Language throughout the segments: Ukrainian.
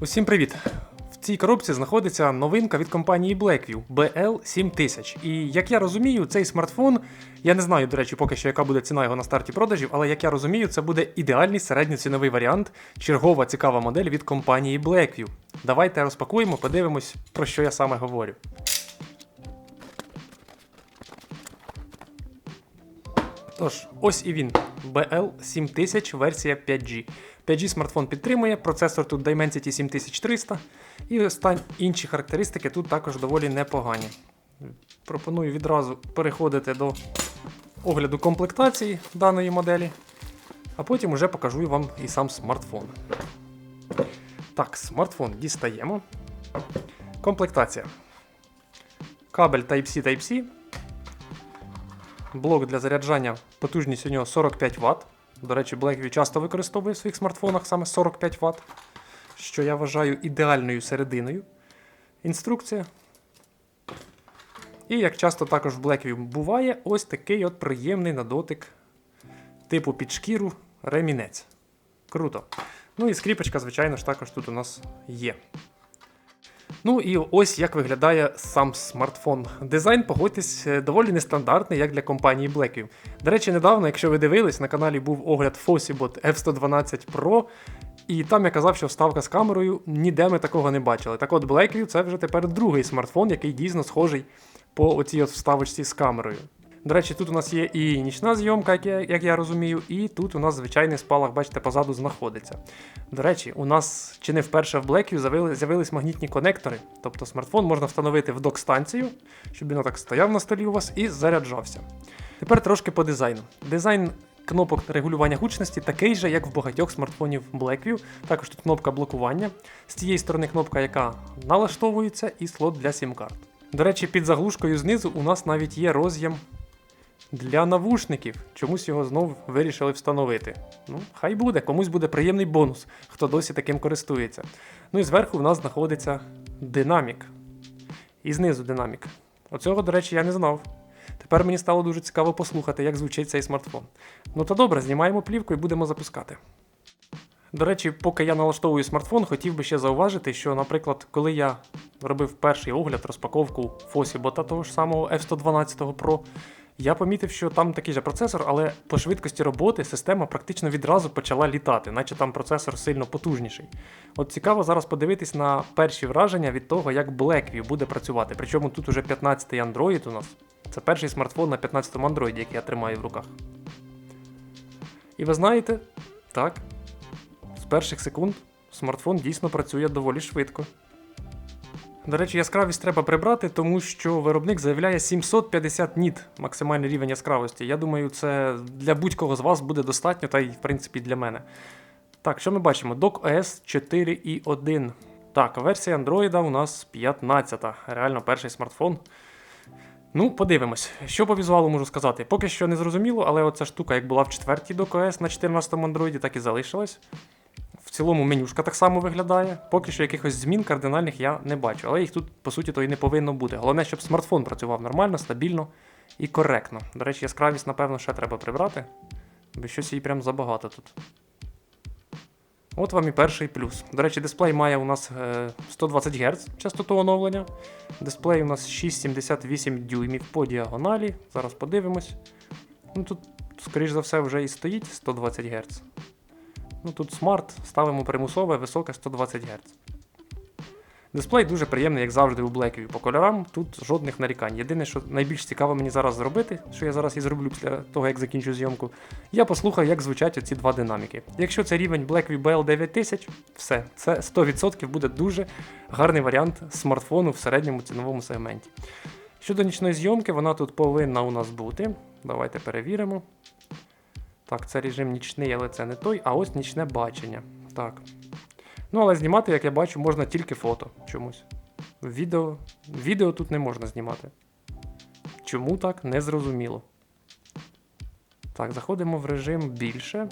Усім привіт! В цій коробці знаходиться новинка від компанії Blackview BL7000. І як я розумію, цей смартфон, я не знаю, до речі, поки що яка буде ціна його на старті продажів, але як я розумію, це буде ідеальний середньоціновий варіант, чергова цікава модель від компанії Blackview. Давайте розпакуємо, подивимось, про що я саме говорю. Тож, ось і він. BL7000 версія 5G. 5G смартфон підтримує, процесор тут Dimensity 7300, і остань інші характеристики тут також доволі непогані. Пропоную відразу переходити до огляду комплектації даної моделі, а потім уже покажу вам і сам смартфон. Так, смартфон дістаємо. Комплектація. Кабель Type-C Type-C. Блок для заряджання, потужність у нього 45 Вт. До речі, Blackview часто використовує в своїх смартфонах саме 45 Вт, що я вважаю ідеальною серединою. Інструкція. І як часто також в Blackview буває, ось такий от приємний на дотик типу під шкіру ремінець. Круто. Ну і скріпочка, звичайно ж, також тут у нас є. Ну і ось як виглядає сам смартфон. Дизайн, погодьтесь, е, доволі нестандартний, як для компанії Blackview. До речі, недавно, якщо ви дивились, на каналі був огляд Fossibot F112 Pro, і там я казав, що вставка з камерою ніде ми такого не бачили. Так от Blackview це вже тепер другий смартфон, який дійсно схожий по оцій от вставочці з камерою. До речі, тут у нас є і нічна зйомка, як я, як я розумію, і тут у нас звичайний спалах, бачите, позаду знаходиться. До речі, у нас чи не вперше в Blackview з'явились, з'явились магнітні конектори, тобто смартфон можна встановити в док-станцію, щоб він отак стояв на столі у вас і заряджався. Тепер трошки по дизайну. Дизайн кнопок регулювання гучності такий же, як в багатьох смартфонів Blackview. Також тут кнопка блокування. З цієї сторони кнопка, яка налаштовується, і слот для сім-карт. До речі, під заглушкою знизу у нас навіть є роз'єм для навушників. Чомусь його знов вирішили встановити. Ну, хай буде, комусь буде приємний бонус, хто досі таким користується. Ну і зверху в нас знаходиться динамік. І знизу динамік. Оцього, до речі, я не знав. Тепер мені стало дуже цікаво послухати, як звучить цей смартфон. Ну то добре, знімаємо плівку і будемо запускати. До речі, поки я налаштовую смартфон, хотів би ще зауважити, що, наприклад, коли я робив перший огляд, розпаковку Фосібота того ж самого F112 Pro, я помітив, що там такий же процесор, але по швидкості роботи система практично відразу почала літати, наче там процесор сильно потужніший. От цікаво зараз подивитись на перші враження від того, як Blackview буде працювати. Причому тут уже 15-й Android у нас. Це перший смартфон на 15-му Android, який я тримаю в руках. І ви знаєте, так, з перших секунд смартфон дійсно працює доволі швидко. До речі, яскравість треба прибрати, тому що виробник заявляє 750 ніт максимальний рівень яскравості. Я думаю, це для будь-кого з вас буде достатньо, та й в принципі для мене. Так, що ми бачимо? Dock OS 4.1. Так, версія Android у нас 15. Реально перший смартфон. Ну, подивимось. Що по візуалу можу сказати? Поки що не зрозуміло, але оця штука, як була в четвертій Dock OS на 14 Android, так і залишилась. Цілому менюшка так само виглядає. Поки що якихось змін кардинальних я не бачу, але їх тут, по суті, то і не повинно бути. Головне, щоб смартфон працював нормально, стабільно і коректно. До речі, яскравість, напевно, ще треба прибрати, бо щось її прям забагато тут. От вам і перший плюс. До речі, дисплей має у нас е, 120 Гц частоту оновлення. Дисплей у нас 6,78 дюймів по діагоналі. Зараз подивимось. Ну Тут, скоріш за все, вже і стоїть 120 Гц. Ну Тут смарт, ставимо примусове, високе 120 Гц. Дисплей дуже приємний, як завжди, у Blackview. По кольорам тут жодних нарікань. Єдине, що найбільш цікаво мені зараз зробити, що я зараз і зроблю після того, як закінчу зйомку, я послухаю, як звучать оці два динаміки. Якщо це рівень Blackview BL9000, все, це 100% буде дуже гарний варіант смартфону в середньому ціновому сегменті. Щодо нічної зйомки, вона тут повинна у нас бути. Давайте перевіримо. Так, це режим нічний, але це не той, а ось нічне бачення. Так. Ну, але знімати, як я бачу, можна тільки фото чомусь. Відео відео тут не можна знімати. Чому так? Незрозуміло. Так, заходимо в режим більше.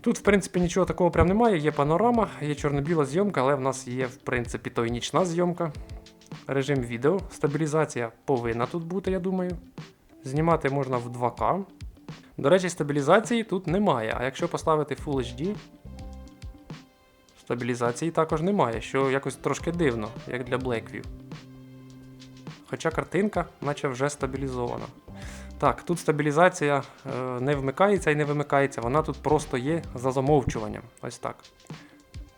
Тут, в принципі, нічого такого прям немає. Є панорама, є чорно-біла зйомка, але в нас є, в принципі, то і нічна зйомка. Режим відео. Стабілізація повинна тут бути, я думаю. Знімати можна в 2К. До речі, стабілізації тут немає. А якщо поставити Full HD, Стабілізації також немає, що якось трошки дивно, як для Blackview. Хоча картинка, наче вже стабілізована. Так, тут стабілізація е, не вмикається і не вимикається, вона тут просто є за замовчуванням. Ось так.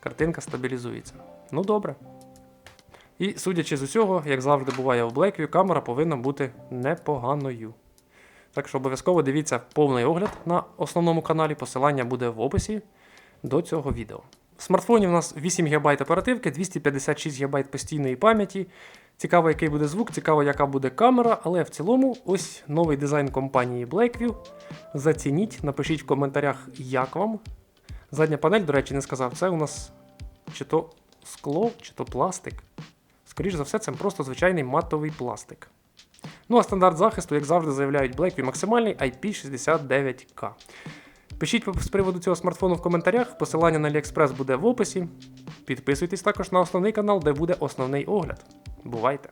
Картинка стабілізується. Ну добре. І судячи з усього, як завжди буває в Blackview, камера повинна бути непоганою. Так що обов'язково дивіться повний огляд на основному каналі, посилання буде в описі до цього відео. В смартфоні у нас 8 ГБ оперативки, 256 ГБ постійної пам'яті. Цікаво, який буде звук, цікаво, яка буде камера, але в цілому ось новий дизайн компанії Blackview. Зацініть, напишіть в коментарях, як вам. Задня панель, до речі, не сказав, це у нас чи то скло, чи то пластик. Скоріше за все, це просто звичайний матовий пластик. Ну а стандарт захисту, як завжди, заявляють Blackview максимальний IP69K. Пишіть з приводу цього смартфону в коментарях, посилання на AliExpress буде в описі. Підписуйтесь також на основний канал, де буде основний огляд. Бувайте!